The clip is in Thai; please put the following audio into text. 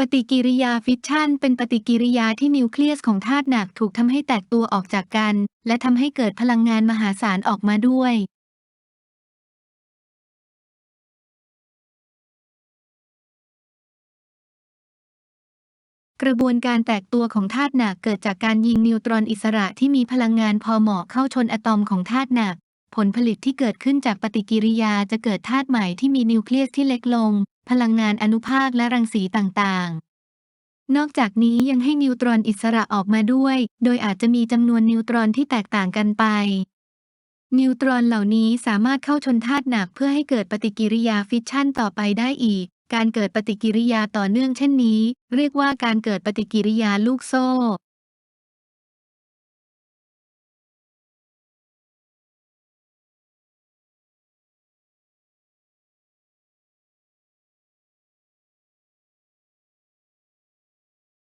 ปฏิกิริยาฟิชชันเป็นปฏิกิริยาที่นิวเคลียสของธาตุหนักถูกทำให้แตกตัวออกจากกัน และทำให้เกิดพลังงานมหาศาลออกมาด้วย กระบวนการแตกตัวของธาตุหนักเกิดจากการยิงนิวตรอนอิสระที่มีพลังงานพอเหมาะเข้าชนอะตอมของธาตุหนัก ผลผลิตที่เกิดขึ้นจากปฏิกิริยาจะเกิดธาตุใหม่ที่มีนิวเคลียสที่เล็กลง พลังงานอนุภาคและรังสีต่างๆ นอกจากนี้ยังให้นิวตรอนอิสระออกมาด้วย โดยอาจจะมีจำนวนนิวตรอนที่แตกต่างกันไป นิวตรอนเหล่านี้สามารถเข้าชนธาตุหนักเพื่อให้เกิดปฏิกิริยาฟิชชันต่อไปได้อีก การเกิดปฏิกิริยาต่อเนื่องเช่นนี้ เรียกว่าการเกิดปฏิกิริยาลูกโซ่